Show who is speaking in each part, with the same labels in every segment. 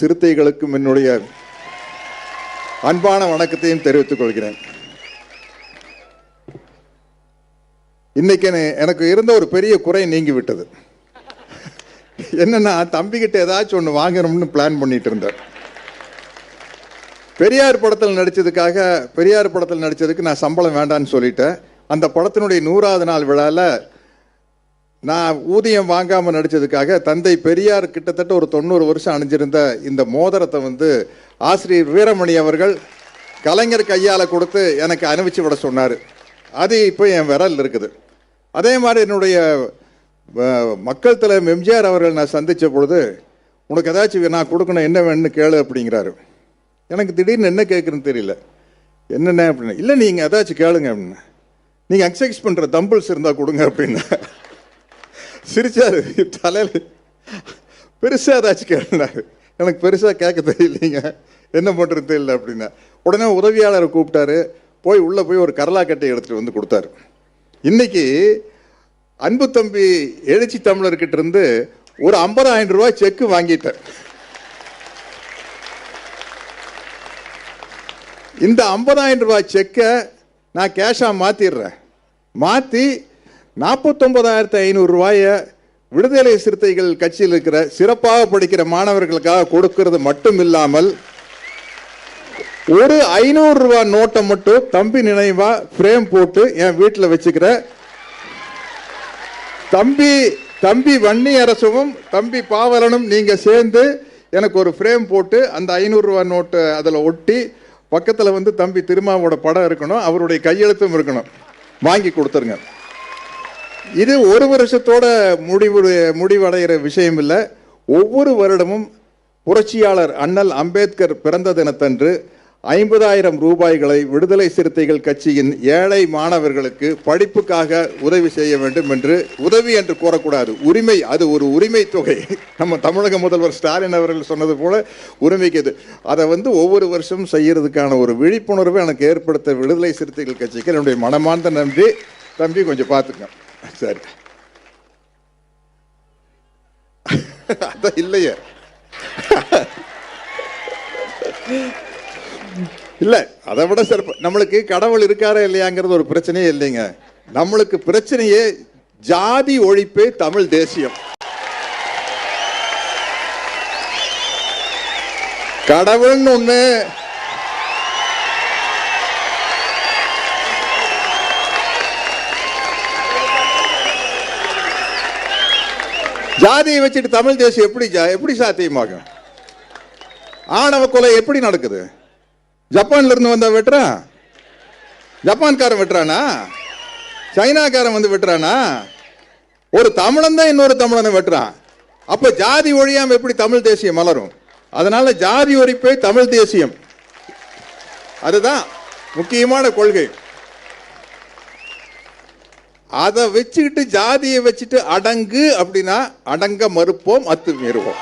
Speaker 1: சிறுத்தைகளுக்கும் என்னுடைய அன்பான வணக்கத்தையும் தெரிவித்துக் கொள்கிறேன். இன்னைக்கு எனக்கு இருந்த ஒரு பெரிய குறை நீங்கி விட்டது என்னன்னா தம்பிக்கிட்ட ஏதாச்சும் ஒன்று வாங்கணும்னு பிளான் பண்ணிட்டு இருந்தேன். பெரியார் படத்தில் நடித்ததுக்காக பெரியார் படத்தில் நடித்ததுக்கு நான் சம்பளம் வேண்டான்னு சொல்லிட்டேன். அந்த படத்தினுடைய நூறாவது நாள் விழாவில் நான் ஊதியம் வாங்காமல் நடித்ததுக்காக தந்தை பெரியார் கிட்டத்தட்ட ஒரு தொண்ணூறு வருஷம் அணிஞ்சிருந்த இந்த மோதிரத்தை வந்து ஆசிரியர் வீரமணி அவர்கள் கலைஞர் கையால் கொடுத்து எனக்கு அனுப்பிச்சு விட சொன்னார். அது இப்போ என் விரல் இருக்குது. அதே மாதிரி என்னுடைய மக்கள் தலைவர் எம்ஜிஆர் அவர்கள் நான் சந்தித்த பொழுது உனக்கு ஏதாச்சும் நான் கொடுக்கணும் என்ன வேணும்னு கேளு அப்படிங்கிறாரு. எனக்கு திடீர்னு என்ன கேட்குறேன்னு தெரியல. என்னென்ன? அப்படின்னு இல்லை நீங்கள் ஏதாச்சும் கேளுங்க அப்படின்னு. நீங்கள் எக்ஸசைஸ் பண்ணுற தம்பிள்ஸ் இருந்தால் கொடுங்க அப்படின்னு. சிரிச்சாரு. தலையில் பெருசாக ஏதாச்சும் கேட்டாரு எனக்கு பெருசாக கேட்க தெரியலைங்க. என்ன பண்ணுறது தெரியல அப்படின்னா உடனே உதவியாளரை கூப்பிட்டாரு. போய் உள்ளே போய் ஒரு கரலாக்கட்டை எடுத்துகிட்டு வந்து கொடுத்தாரு. இன்னைக்கு அன்பு தம்பி எழுச்சி தமிழர்கிட்ட இருந்து ஒரு ஐம்பதாயிரம் ரூபாய் செக்கு வாங்கிட்டேன் இந்த ஐம்பதாயிரம் ரூபாய் செக்கை நான் கேஷாக மாற்றிடுறேன் மாற்றி நாற்பத்தொம்பதாயிரத்து ஐநூறு ரூபாயை விடுதலை சிறுத்தைகள் கட்சியில் இருக்கிற சிறப்பாக படிக்கிற மாணவர்களுக்காக கொடுக்கிறது மட்டும் இல்லாமல் ஒரு ஐநூறு ரூபாய் நோட்டை மட்டும் தம்பி நினைவா ஃப்ரேம் போட்டு என் வீட்டில் வச்சுக்கிற தம்பி தம்பி வன்னி அரசும் தம்பி பாவலனும் நீங்கள் சேர்ந்து எனக்கு ஒரு ஃப்ரேம் போட்டு அந்த ஐநூறுரூவா நோட்டை நோட்டு அதில் ஒட்டி பக்கத்தில் வந்து தம்பி திருமாவோட படம் இருக்கணும் அவருடைய கையெழுத்தும் இருக்கணும். வாங்கி கொடுத்துருங்க. இது ஒரு வருஷத்தோட முடிவு முடிவடைகிற விஷயம் இல்லை ஒவ்வொரு வருடமும் புரட்சியாளர் அண்ணல் அம்பேத்கர் பிறந்த தினத்தன்று ஐம்பதாயிரம் ரூபாய்களை விடுதலை சிறுத்தைகள் கட்சியின் ஏழை மாணவர்களுக்கு படிப்புக்காக உதவி செய்ய வேண்டும் என்று உதவி என்று கூறக்கூடாது. உரிமை அது ஒரு உரிமை தொகை. நம்ம தமிழக முதல்வர் ஸ்டாலின் அவர்கள் சொன்னது போல உரிமைக்கு இது அதை வந்து ஒவ்வொரு வருஷமும் செய்யறதுக்கான ஒரு விழிப்புணர்வை எனக்கு ஏற்படுத்த விடுதலை சிறுத்தைகள் கட்சிக்கு என்னுடைய மனமார்ந்த நன்றி. தம்பி கொஞ்சம் பார்த்துக்க சரி. அதான் இல்லையே. இல்ல அதை விட சிறப்பு. நம்மளுக்கு கடவுள் இருக்காரா இல்லையாங்கிறது ஒரு பிரச்சனையே இல்லைங்க. நம்மளுக்கு பிரச்சனையே ஜாதி ஒழிப்பே தமிழ் தேசியம். கடவுள்னு ஒண்ணு ஜாதியை வச்சுட்டு தமிழ் தேசியம் எப்படி ஜா- எப்படி சாத்தியமாகும்? ஆணவ கொலை எப்படி நடக்குது? ஜப்பான்ல இருந்து வந்த வெட்டுறான் ஜப்பான்காரன் வெட்டுறானா? சைனாக்காரன் வந்து வெட்டுறானா? ஒரு தமிழன் தான் இன்னொரு தமிழனை வெட்டுறான். அப்ப ஜாதி ஒழியாம எப்படி தமிழ் தேசியம் மலரும்? அதனால ஜாதி ஒழிப்பே தமிழ் தேசியம். அதுதான் முக்கியமான கொள்கை. அதை வச்சுக்கிட்டு ஜாதியை வச்சுட்டு அடங்கு அப்படின்னா அடங்க மறுப்போம் அத்துமீறுவோம்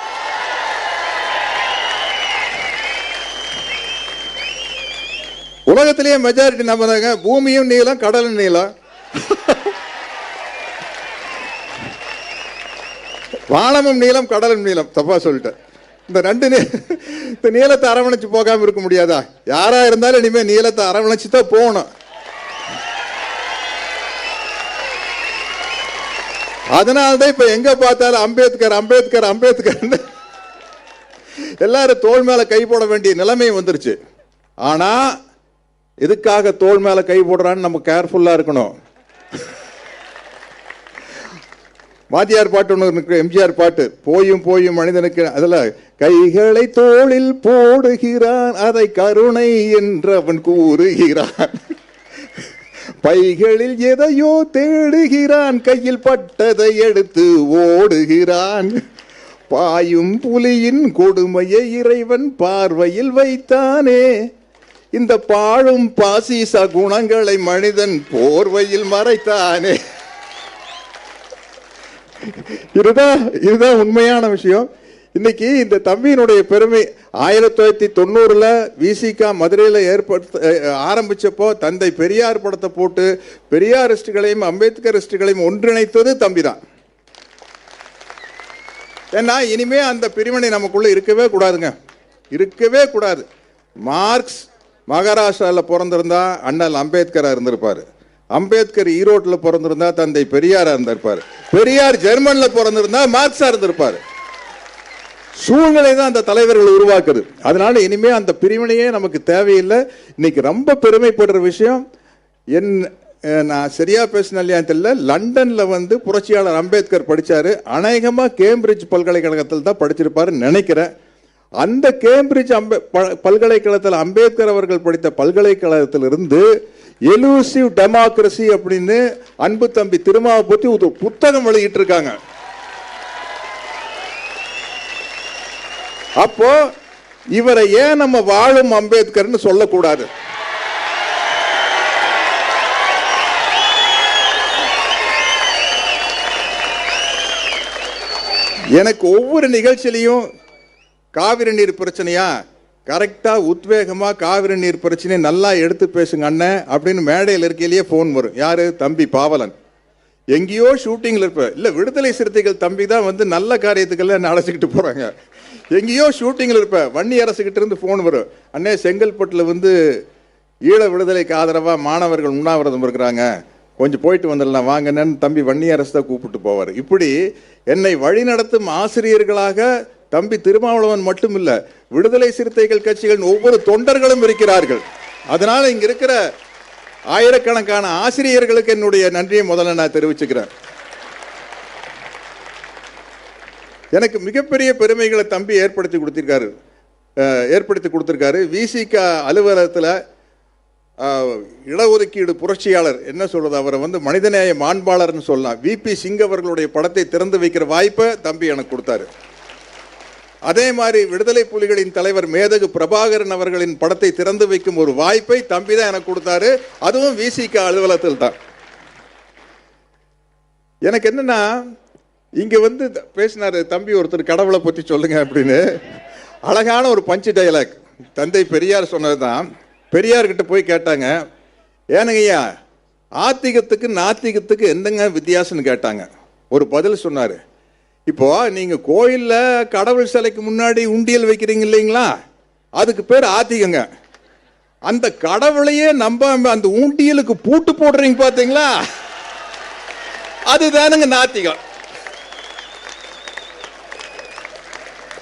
Speaker 1: உலகத்திலேயே மெஜாரிட்டி நம்புறாங்க பூமியும் நீளம் கடலும் நீளம். வானமும் நீளம் கடலும் நீளம். தப்பா சொல்லிட்டேன். இந்த ரெண்டு நீ இந்த நீளத்தை அரவணைச்சு போகாம இருக்க முடியாதா? யாரா இருந்தாலும் இனிமேல் நீளத்தை அரவணைச்சு தான் போகணும். அதனால்தான் இப்ப எங்க பார்த்தாலும் அம்பேத்கர் அம்பேத்கர் அம்பேத்கர் எல்லாரும் தோல் மேல கை போட வேண்டிய நிலைமை வந்துருச்சு. ஆனா எதுக்காக தோல் மேல கை போடுறான்னு நம்ம கேர்ஃபுல்லா இருக்கணும். வாத்தியார் பாட்டு ஒன்று இருக்கு எம்ஜிஆர் பாட்டு. போயும் போயும் மனிதனுக்கு அதில் கைகளை தோளில் போடுகிறான் அதை கருணை என்றவன் கூறுகிறான். பைகளில் எதையோ தேடுகிறான் கையில் பட்டதை எடுத்து ஓடுகிறான். பாயும் புலியின் கொடுமையை இறைவன் பார்வையில் வைத்தானே. இந்த பாழும் பாசிச குணங்களை மனிதன் போர்வையில் மறைத்தானே. இதுதான் இதுதான் உண்மையான விஷயம். இன்னைக்கு இந்த தம்பியினுடைய பெருமை ஆயிரத்தி தொள்ளாயிரத்தி தொண்ணூறில் விசிகா மதுரையில் ஏற்படுத்த ஆரம்பித்தப்போ ஆரம்பிச்சப்போ தந்தை பெரியார் படத்தை போட்டு பெரியாரிஸ்டுகளையும் அம்பேத்கரிஸ்டுகளையும் ஒன்றிணைத்தது தம்பி தான் ஏன்னா இனிமே அந்த பிரிவினை நமக்குள்ளே இருக்கவே கூடாதுங்க. இருக்கவே கூடாது. மார்க்ஸ் மகாராஷ்டிராவில் பிறந்திருந்தா அண்ணல் அம்பேத்கராக இருந்திருப்பார். அம்பேத்கர் ஈரோட்டில் பிறந்திருந்தா தந்தை பெரியாராக இருந்திருப்பார். பெரியார் ஜெர்மனில் பிறந்திருந்தா மார்க்ஸாக இருந்திருப்பாரு. சூழ்நிலை தான் அந்த தலைவர்கள் உருவாக்குது. அதனால இனிமே அந்த பிரிவினையே நமக்கு தேவையில்லை. இன்னைக்கு ரொம்ப பெருமைப்படுற விஷயம் என் நான் சரியா பேசின இல்லையா தெரியல. லண்டன்ல வந்து புரட்சியாளர் அம்பேத்கர் படிச்சாரு. அநேகமா கேம்பிரிட்ஜ் பல்கலைக்கழகத்தில் தான் படிச்சிருப்பாருன்னு நினைக்கிறேன். அந்த கேம்பிரிட்ஜ் அம்பே ப- பல்கலைக்கழகத்தில் அம்பேத்கர் அவர்கள் படித்த பல்கலைக்கழகத்திலிருந்து எலூசிவ் டெமோக்ரஸி அப்படின்னு அன்பு தம்பி திருமாவை பற்றி ஒரு புத்தகம் வெளியிட்டு இருக்காங்க அப்போ இவரை ஏன் நம்ம வாழும் அம்பேத்கர்னு சொல்லக்கூடாது? எனக்கு ஒவ்வொரு நிகழ்ச்சியிலையும் காவிரி நீர் பிரச்சனையா? கரெக்டா உத்வேகமா காவிரி நீர் பிரச்சனையை நல்லா எடுத்து பேசுங்க அண்ணன் அப்படின்னு மேடையில் இருக்கையிலேயே ஃபோன் வரும். யாரு? தம்பி பாவலன். எங்கேயோ ஷூட்டிங்கில் இருப்பேன் இல்லை விடுதலை சிறுத்தைகள் தம்பி தான் வந்து நல்ல காரியத்துக்கெல்லாம் என்ன அழைச்சிக்கிட்டு போகிறாங்க எங்கேயோ ஷூட்டிங்கில் இருப்பேன். வன்னி அரசுகிட்ட இருந்து ஃபோன் வரும். அண்ணே செங்கல்பட்டில் வந்து ஈழ விடுதலைக்கு ஆதரவாக மாணவர்கள் உண்ணாவிரதம் இருக்கிறாங்க. கொஞ்சம் போயிட்டு வந்துடலாம். வாங்கன்னு தம்பி வன்னி அரசு தான் கூப்பிட்டு போவார். இப்படி என்னை வழிநடத்தும் ஆசிரியர்களாக தம்பி திருமாவளவன் மட்டும் இல்லை விடுதலை சிறுத்தைகள் கட்சிகளின் ஒவ்வொரு தொண்டர்களும் இருக்கிறார்கள். அதனால் இங்கே இருக்கிற ஆயிரக்கணக்கான ஆசிரியர்களுக்கு என்னுடைய நன்றியை முதல்ல நான் தெரிவிச்சுக்கிறேன். எனக்கு மிகப்பெரிய பெருமைகளை தம்பி ஏற்படுத்தி கொடுத்துருக்காரு. ஏற்படுத்தி கொடுத்துருக்காரு. விசிக அலுவலகத்தில் இடஒதுக்கீடு புரட்சியாளர் என்ன சொல்கிறது அவரை வந்து மனிதநேய மாண்பாளர்னு சொல்லலாம். விபி சிங் அவர்களுடைய படத்தை திறந்து வைக்கிற வாய்ப்பை தம்பி எனக்கு கொடுத்தாரு. அதே மாதிரி விடுதலை புலிகளின் தலைவர் மேதகு பிரபாகரன் அவர்களின் படத்தை திறந்து வைக்கும் ஒரு வாய்ப்பை தம்பி தான் எனக்கு கொடுத்தாரு. அதுவும் விசிக அலுவலகத்தில் தான் எனக்கு என்னென்னா இங்க வந்து பேசினாரு தம்பி ஒருத்தர் கடவுளை பத்தி சொல்லுங்க அப்படின்னு. அழகான ஒரு பஞ்சு டைலாக் தந்தை பெரியார் சொன்னதுதான். பெரியார் கிட்ட போய் கேட்டாங்க ஏனுங்கய்யா ஆத்திகத்துக்கு நாத்திகத்துக்கு என்னங்க வித்தியாசம்னு கேட்டாங்க. ஒரு பதில் சொன்னாரு இப்போ நீங்க கோயிலில் கடவுள் சிலைக்கு முன்னாடி உண்டியல் வைக்கிறீங்க இல்லைங்களா? அதுக்கு பேர் ஆத்திகங்க. அந்த கடவுளையே நம்பாம அந்த ஊண்டியலுக்கு பூட்டு போடுறீங்க பார்த்தீங்களா அதுதானுங்க நாத்திகம்.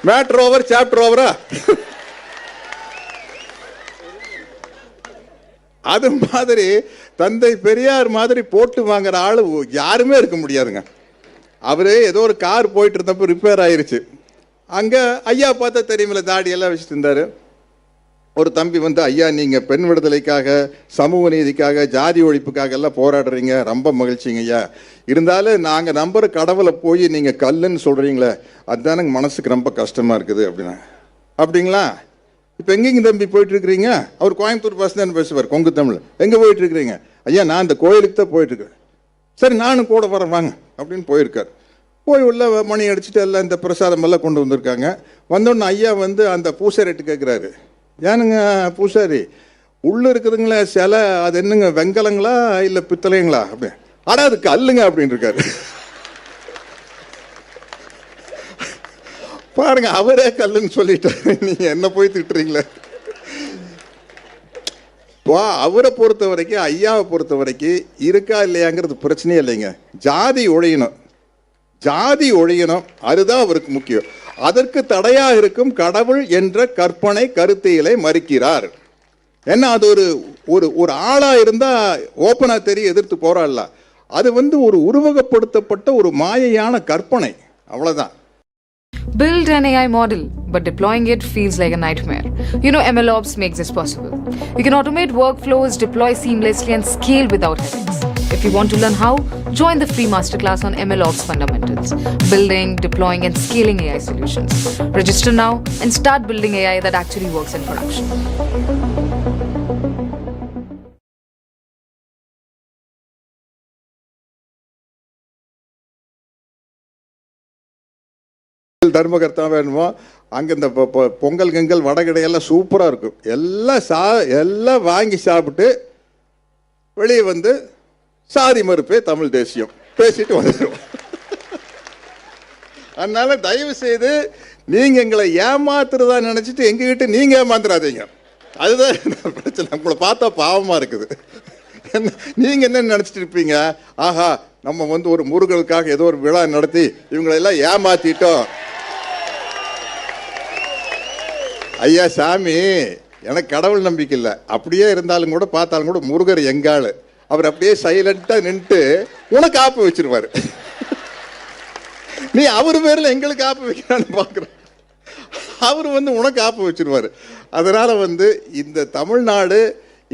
Speaker 1: மேட்ரு ஓவர் சாப்டர் ஓவரா அது மாதிரி தந்தை பெரியார் மாதிரி போட்டு வாங்குற ஆளு யாருமே இருக்க முடியாதுங்க. அவரே ஏதோ ஒரு கார் போயிட்டு இருந்தப்போ ரிப்பேர் ஆயிருச்சு. அங்கே ஐயா பார்த்தா தெரியுமில்ல தாடி எல்லாம் வச்சுட்டு இருந்தாரு. ஒரு தம்பி வந்து ஐயா நீங்கள் பெண் விடுதலைக்காக சமூக நீதிக்காக ஜாதி ஒழிப்புக்காக எல்லாம் போராடுறீங்க. ரொம்ப மகிழ்ச்சிங்க ஐயா. இருந்தாலும் நாங்கள் நம்புற கடவுளை போய் நீங்கள் கல்லுன்னு சொல்கிறீங்களே அதுதான் எனக்கு மனசுக்கு ரொம்ப கஷ்டமாக இருக்குது அப்படின்னா. அப்படிங்களா? இப்போ எங்கேங்க தம்பி போயிட்டுருக்கிறீங்க? அவர் கோயம்புத்தூர் பஸ் தான் பேசுவார் கொங்கு தமிழ். எங்கே போயிட்டுருக்கிறீங்க? ஐயா நான் இந்த கோயிலுக்கு தான் போயிட்டுருக்கேன். சரி நானும் கூட வரேன் வாங்க அப்படின்னு போயிருக்கார். போய் உள்ள மணி அடிச்சுட்டு எல்லாம் இந்த பிரசாதம் எல்லாம் கொண்டு வந்திருக்காங்க. வந்தோடனே ஐயா வந்து அந்த பூசாரிட்டு கேட்குறாரு ஏனுங்க பூசாரி? உள்ள இருக்குதுங்களே சிலை அது என்னங்க வெங்கலங்களா இல்லை பித்தளைங்களா அப்படி ஆனா அது கல்லுங்க அப்படின்னு இருக்காரு பாருங்க அவரே கல்லுன்னு சொல்லிட்டாரு. நீங்க என்ன போய் திட்டுறீங்களே? வா அவரை பொறுத்த வரைக்கும் ஐயாவை பொறுத்த வரைக்கும் இருக்கா இல்லையாங்கிறது பிரச்சனையே இல்லைங்க. ஜாதி ஒழியணும். ஜாதி ஒழியணும். அதுதான் அவருக்கு முக்கியம். அதற்கு தடையாக இருக்கும் கடவுள் என்ற கற்பனை கருத்தியலை மறுக்கிறார் ஏன்னா அது ஒரு ஒரு ஒரு ஆளாக இருந்தால் ஓப்பனாக தெரிய எதிர்த்து போராடல அது வந்து ஒரு உருவகப்படுத்தப்பட்ட ஒரு மாயையான கற்பனை அவ்வளோதான்
Speaker 2: Build an AI model, but deploying it feels like a nightmare. You know, MLOps makes this possible. You can automate workflows, deploy seamlessly, and scale without headaches. If you want to learn how, join the free masterclass on MLOps fundamentals, building, deploying, and scaling AI solutions. Register now and start building AI that actually works in production.
Speaker 1: தர்மகர்த்தா வேணுமோ அங்கே இந்த பொங்கல் கிங்கல் வடகடையெல்லாம் சூப்பராக இருக்கும் எல்லாம் சா எல்லாம் வாங்கி சாப்பிட்டு வெளியே வந்து சாதி மறுப்பே தமிழ் தேசியம். பேசிட்டு வந்துடும் அதனால தயவு செய்து நீங்க எங்களை ஏமாத்துறதா நினைச்சிட்டு எங்ககிட்ட நீங்க ஏமாத்துறாதீங்க அதுதான் பிரச்சனை. உங்களை பார்த்தா பாவமா இருக்குது. நீங்க என்ன நினைச்சிட்டு இருப்பீங்க? ஆஹா நம்ம வந்து ஒரு முருகனுக்காக ஏதோ ஒரு விழா நடத்தி இவங்களெல்லாம் ஏமாத்திட்டோம். ஐயா சாமி எனக்கு கடவுள் நம்பிக்கை இல்லை. அப்படியே இருந்தாலும் கூட பார்த்தாலும் கூட முருகர் எங்காளு? அவர் அப்படியே சைலண்ட்டாக நின்றுட்டு உனக்கு ஆப்பு வச்சிருவார். நீ அவர் பேரில் எங்களுக்கு ஆப்பு வைக்கிறான்னு பார்க்குறேன் அவர் வந்து உனக்கு ஆப்பு வச்சிருவாரு. அதனால் வந்து இந்த தமிழ்நாடு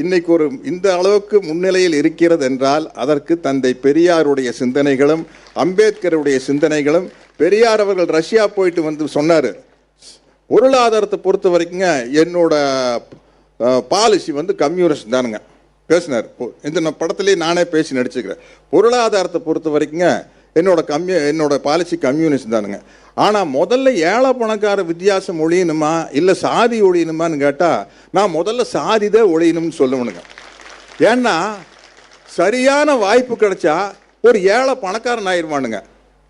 Speaker 1: இன்னைக்கு ஒரு இந்த அளவுக்கு முன்னிலையில் இருக்கிறது என்றால் அதற்கு தந்தை பெரியாருடைய சிந்தனைகளும் அம்பேத்கருடைய சிந்தனைகளும் பெரியார் அவர்கள் ரஷ்யா போயிட்டு வந்து சொன்னார். பொருளாதாரத்தை பொறுத்த வரைக்குங்க என்னோட பாலிசி வந்து கம்யூனிஸ்ட் தானுங்க. பேசினார். இந்த நான் படத்துலேயே நானே பேசி நடிச்சுக்கிறேன். பொருளாதாரத்தை பொறுத்த வரைக்குங்க என்னோட கம்யூ என்னோட பாலிசி கம்யூனிஸ்ட் தானுங்க. ஆனால் முதல்ல ஏழை பணக்கார வித்தியாசம் ஒழியணுமா இல்லை சாதி ஒழியணுமான்னு கேட்டால் நான் முதல்ல சாதி தான் ஒழியணும்னு சொல்லுவனுங்க. ஏன்னா சரியான வாய்ப்பு கிடைச்சா ஒரு ஏழை பணக்காரன் ஆயிடுவானுங்க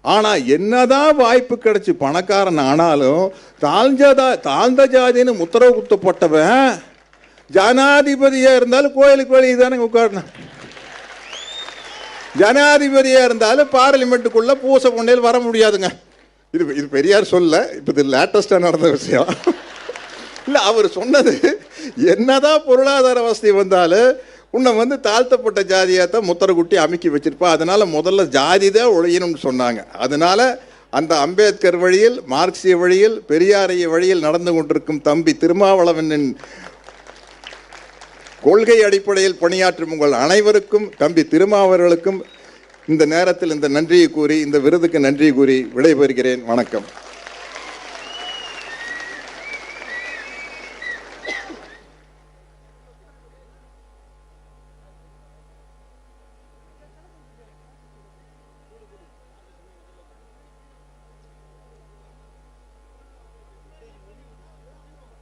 Speaker 1: ஆனால் என்னதான் வாய்ப்பு கிடைச்சி பணக்காரன் ஆனாலும் தாழ்ந்ததா தாழ்ந்த ஜாதின்னு முத்தரவு குத்தப்பட்டவன் ஜனாதிபதியாக இருந்தாலும் கோயிலுக்கு வெளியே தானே உட்காரணும். ஜனாதிபதியாக இருந்தாலும் பார்லிமெண்ட்டுக்குள்ளே பூச கொண்டையில் வர முடியாதுங்க. இது இது பெரியார் சொல்ல இப்போ இது லேட்டஸ்ட்டாக நடந்த விஷயம். இல்லை அவர் சொன்னது என்னதான் பொருளாதார வசதி வந்தாலும் உன்னை வந்து தாழ்த்தப்பட்ட ஜாதியாக தான் முத்தரகுட்டி அமுக்கி வச்சிருப்பா. அதனால் முதல்ல ஜாதி தான் ஒழியணும்னு சொன்னாங்க. அதனால அந்த அம்பேத்கர் வழியில் மார்க்சிய வழியில் பெரியாரைய வழியில் நடந்து கொண்டிருக்கும் தம்பி திருமாவளவனின் கொள்கை அடிப்படையில் பணியாற்றும் உங்கள் அனைவருக்கும் தம்பி திருமாவர்களுக்கும் இந்த நேரத்தில் இந்த நன்றியை கூறி இந்த விருதுக்கு நன்றி கூறி விடைபெறுகிறேன். வணக்கம்.